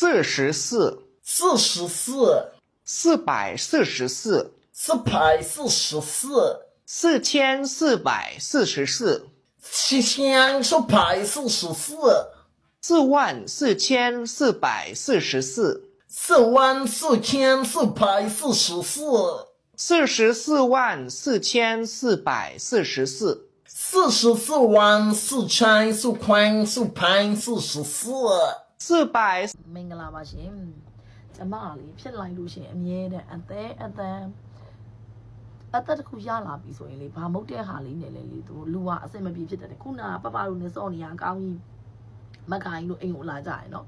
四十四，四十四，四百四十四，四百四十四，四千四百四十四，七千四百四十四，四万四千四百四十四，四万四千四百四十四，四十四万四千四百四十四，四十四万四千四百四十四。四百မင်္ဂလာပါရှင်ကျမလေးဖြစ်လိုက်လို့ရှရင်အမြဲတမ်းအသေးအတန်အသက်တစ်ခုရလာပြီဆိုရင်လေဘာမုတ်တဲ့ဟာလေးနဲ့လေလေသူလူဟာအစင်မပြေဖြစ်တယ်ခုနကပပတို့နဲ့စောနေရအကောင်းကြီးမက်ခိုင်းလို့အိမ်ကိုလာကြရနော်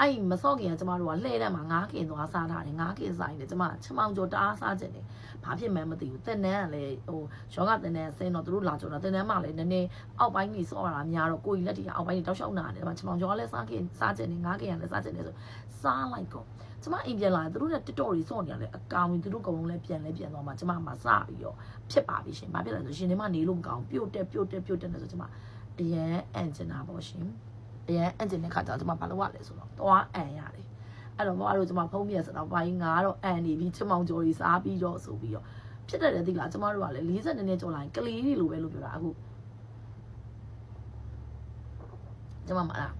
အဲ့မစော့ခင်ကကျမတို့ကလှဲတဲ့မှာငားခင်သွားစားထားတယ်ငားခင်စားရင်လည်းကျမချမောင်ကျော်တအားစားကျင်တယ်ဘာဖြစ်မှန်းမသိဘူးတင်နန်းကလည်းဟိုရောဂတင်နန်းဆင်းတော့သူတို့လာကြတော့တင်နန်းမှလည်းနည်းနည်းအောက်ပိုင်းကြီးစောတာများတော့ကိုကြီးလက်တီအောက်ပိုင်းကြီးတောက်လျှောက်နာတယ်ဒါမှချမောင်ကျော်ကလည်းစားခင်စားကျင်တယ်ငားခင်ကလည်းစားကျင်တယ်ဆိုစားလိုက်ကုန်ကျမအိမ်ပြန်လာရင်သူတို့နဲ့တစ်တော်ကြီးစော့နေရတယ်အကောင်ကြီးသူတို့ကောင်လုံးလည်းပြန်လဲပြန်သွားမှကျမမှစပြီးတော့ဖြစ်ပါပြီရှင်ဘာဖြစ်လဲဆိုရှင်ဒီမှာနေလို့မကောင်းပြုတ်တက်ပြုတ်တက်ပြုတ်တက်နေဆိုကျမအရန်အန်ဂျင်နာပေါ့ရှင် အရန်အန်ဂျင်တဲ့ခါကျတော့ကျမဘာလုပ်ရလဲဆိုတော့သွားအန်ရတယ်အဲ့တော့ဘာလို့ကျမဖုံးပြဆိုတော့ဘာကြီးငါတော့အန်နေပြီးချမောင်ကျော်ကြီးစားပြီးတော့ဆိုပြီးတော့ဖြစ်တတ်တယ်သိလားကျမတို့ကလည်း40နှစ်နဲ့ကျော်လာရင်ကလေးတွေလိုပဲလို့ပြောတာအခုကျမမလား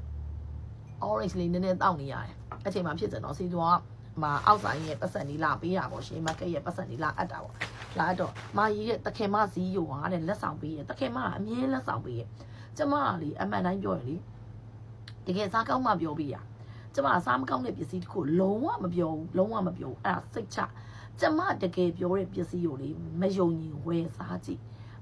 orange လေးနည်းနည်းတောက်နေရတယ်အချိန်မှဖြစ်စင်တော့စီသွားမှာအောက်ဆိုင်ရဲ့ပတ်စံလေးလာပေးတာပေါ့ရှင်မကက်ရဲ့ပတ်စံလေးလာအပ်တာပေါ့လာအပ်တော့မာကြီးရဲ့တခင်မဇီးယိုဟာတဲ့လက်ဆောင်ပေးရဲ့တခင်မကအမြဲလက်ဆောင်ပေးရဲ့ကျမကလေအမှန်တိုင်းပြောရင်လေ တကယ်စားကောင်းမှပြောပေးရကျမစားမကောင်းတဲ့ပစ္စည်းတစ်ခုလုံးဝမပြောဘူးလုံးဝမပြောဘူးအဲ့ဒါစိတ်ချကျမတကယ်ပြောတဲ့ပစ္စည်းကိုလေမယုံရင်ဝယ်စားကြည့်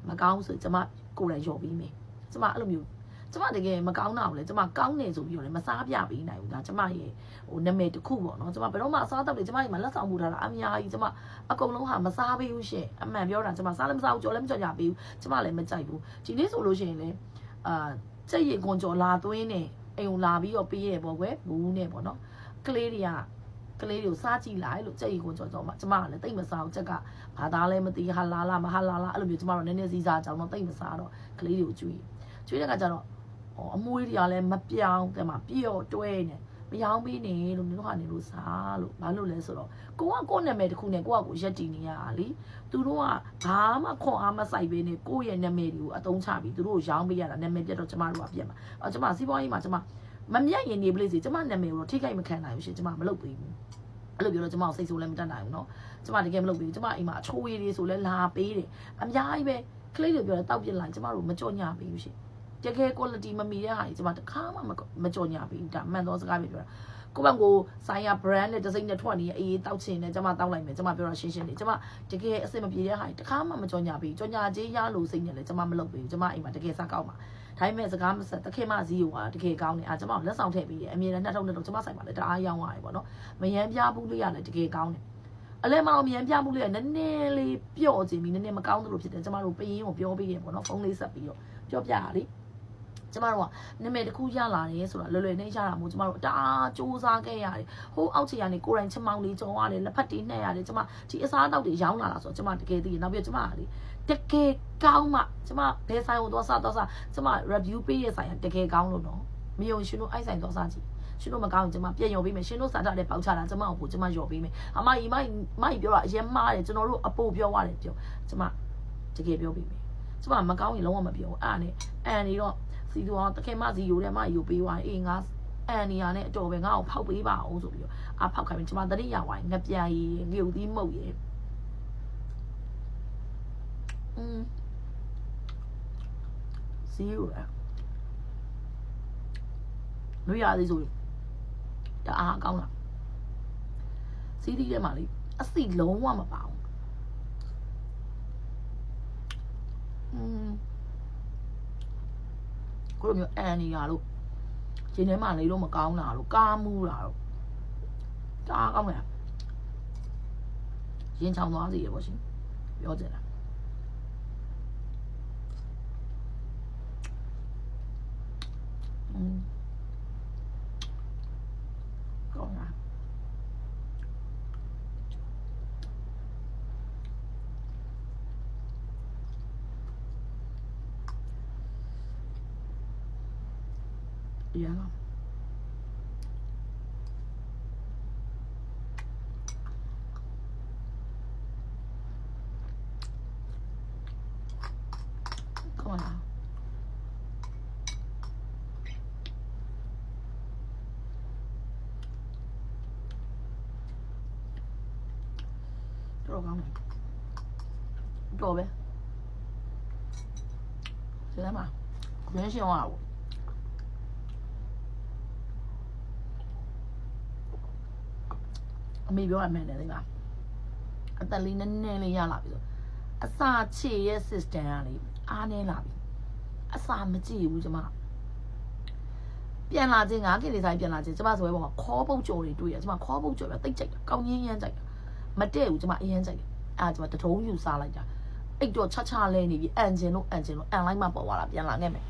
မကောင်းဆိုကျမကိုယ်တိုင်ရော်ပြီးမယ်ကျမအဲ့လိုမျိုးကျမတကယ်မကောင်းတာကိုလေကျမကောင်းနေဆိုပြီးတော့လေမစားပြပေးနိုင်ဘူးဒါကျမရဲ့ဟိုနာမည်တစ်ခုပေါ့နော်ကျမဘယ်တော့မှအစားတော့လေကျမရဲ့မလက်ဆောင်မှုထားတာအများကြီးကျမအကုန်လုံးဟာမစားပေးဘူးရှင်အမှန်ပြောတာကျမစားလည်းမစားဘူးကြော်လည်းမကြော်ကြပေးဘူးကျမလည်းမကြိုက်ဘူးဒီနေ့ဆိုလို့ရှိရင်လေအာစက်ရည်ကွန်ကြော်လာသွင်းနေ အိမ်ကိုလာပြီးတော့ပေးရပေါ့ကွယ်ဘူးနဲ့ပေါ့နော်ကလေးတွေကကလေးတွေကိုစားကြည့်လိုက်လို့ကြက်ရီကိုကြော်ကြော်မှကျမကလည်းတိတ်မစားဘူးချက်ကဘာသားလဲမသိဟာလာလာမဟာလာလာအဲ့လိုမျိုးကျမတို့နည်းနည်းစီးစားကြအောင်တော့တိတ်မစားတော့ကလေးတွေကိုကျွေးကျွေးတဲ့အခါကျတော့ဟောအမွေးတွေကလည်းမပြောင်းတဲ့မှာပြော့တွဲနေ မယောင်းပေးနေလို့မျိုးကနေလို့စားလို့ဘာလို့လဲဆိုတော့ကိုကကိုယ့်နာမည်တစ်ခုနဲ့ကိုကကိုရက်တည်နေရတာလေသူတို့ကဘာမှခွန်အားမဆိုင်ပေးနေကိုယ့်ရဲ့နာမည်တွေကိုအသုံးချပြီးသူတို့ကိုရောင်းပေးရတာနာမည်ပြတ်တော့ကျမတို့ကပြတ်မှာအော်ကျမစီးပွားရေးမှာကျမမမြတ်ရင်နေပလိစီကျမနာမည်ကိုတော့ထိခိုက်မခံနိုင်ဘူးရှင်ကျမမလုပ်ပေးဘူးအဲ့လိုပြောတော့ကျမစိတ်ဆိုးလည်းမတတ်နိုင်ဘူးเนาะကျမတကယ်မလုပ်ပေးဘူးကျမအိမ်မှာအချိုးရည်တွေဆိုလဲလာပေးတယ်အများကြီးပဲကလေးတွေပြောတယ်တောက်ပြစ်လိုက်ကျမတို့မကြော်ညာပေးဘူးရှင် တကယ် quality မမီတဲ့ဟာကြီးကျမတခါမှမကြော်ညာပေးဘူးဒါမှန်သောစကားပဲပြောတာကိုယ့်ဘက်ကိုဆိုင်ရာ brand နဲ့ဒီဇိုင်းနဲ့ထွက်နေအေးတောက်ချင်တယ်ကျမတောက်လိုက်မယ်ကျမပြောတာရှင်းရှင်းလေးကျမတကယ်အဆင်မပြေတဲ့ဟာကြီးတခါမှမကြော်ညာပေးဘူးကြော်ညာချင်းရလို့စိတ်နဲ့လည်းကျမမလုပ်ပေးဘူးကျမအိမ်မှာတကယ်စားကောက်မှာဒါပေမဲ့စကားမဆက်တခင်မဇီးကိုကတကယ်ကောင်းတယ်အာကျမလက်ဆောင်ထည့်ပေးတယ်အမြဲတမ်းနှစ်ထုံနှစ်ထုံကျမဆိုင်မှာလည်းတအားရောင်းရတယ်ပေါ့နော်မယမ်းပြားဘူးလေးရတယ်တကယ်ကောင်းတယ်အလဲမအောင်မြန်ပြမှုလေးကနည်းနည်းလေးပျော့ခြင်းပြီးနည်းနည်းမကောင်းသလိုဖြစ်တယ်ကျမတို့ပရင်ကိုပြောပေးရပေါ့နော်ဖုန်းလေးဆက်ပြီးတော့ပြောပြရလေ ကျမတို့ကနာမည်တစ်ခုရလာတယ်ဆိုတာလွယ်လွယ်နဲ့ရတာမို့ကျမတို့တအားစူးစမ်းခဲ့ရတယ်ဟိုးအောက်ခြေကနေကိုယ်တိုင်ချမောင်းလေးကြုံရတယ်လက်ဖက်တွေနှက်ရတယ်ကျမဒီအစားအသောက်တွေရောင်းလာတာဆိုတော့ကျမတကယ်သိရနောက်ပြီးကျမကလေတကယ်ကောင်းမှကျမဘယ်ဆိုင်ကိုသွားစားသွားစားကျမ review ပေးရဆိုင်ကတကယ်ကောင်းလို့နော်မယုံရှင်တို့အိုက်ဆိုင်သွားစားကြည့်ရှင်တို့မကောင်းရင်ကျမပြန်ရော်ပေးမယ်ရှင်တို့စာထားတဲ့ပေါက်ချတာကျမကိုကျမရော်ပေးမယ်အမကြီးမကြီးမကြီးပြောတာအရင်မှားတယ်ကျွန်တော်တို့အပိုပြောရတယ်ပြောကျမတကယ်ပြောပေးမယ်ကျမမကောင်းရင်လုံးဝမပြောဘူးအဲ့ဒါနဲ့အန်နေတော့ စီသူအောင်တခင်မစီယူတယ်မယူပေးသွားအေးငါအန်နီယာနဲ့အတော်ပဲငါ့ကိုဖောက်ပေးပါအောင်ဆိုပြီးတော့အဖောက်ခိုင်းပြီးကျမတတိယဝိုင်းငပြန်ရီငရုတ်သီးမှုတ်ရယ်อืมစီယူရလူရသေးဆိုတအားကောင်းတာစီးသီးထဲမှာလေအစီလုံးဝမပါဘူး ကိုလိုမျိုးအန်နီယာလို့ဂျင်းထဲမှာလေလို့မကောင်းတာလို့ကားမူးတာလို့တအားကောင်းတယ်ရင်ချောင်းသွားစီရပေါ့ရှင်ပြောချင်တာอืมကောင်းတာရလားကော 别了。够了，这是我刚买，够呗，谁来买？不用谢我。 အမေပြောရမယ်လေဒီမှာအသက်လေးနည်းနည်းလေးရလာပြီဆိုအစာခြေရဲ့ system ကလေအားနေလာပြီအစာမကြည့်ဘူးကျမပြန်လာခြင်းငါကိလေသာပြန်လာခြင်းကျမဆိုရဲဘောကခေါပုတ်ကြော်တွေတွေ့ရကျမခေါပုတ်ကြော်ပြတိတ်ကြိုက်တာကောင်းရင်းရမ်းကြိုက်တာမတည့်ဘူးကျမအရင်ကြိုက်တယ်အဲကျမတထုံးယူစားလိုက်တာအိတ်တော့ချာချာလဲနေပြီအန်ဂျင်လို့အန်ဂျင်လို့အန်လိုက်မှပေါ်သွားတာပြန်လာခဲ့မယ်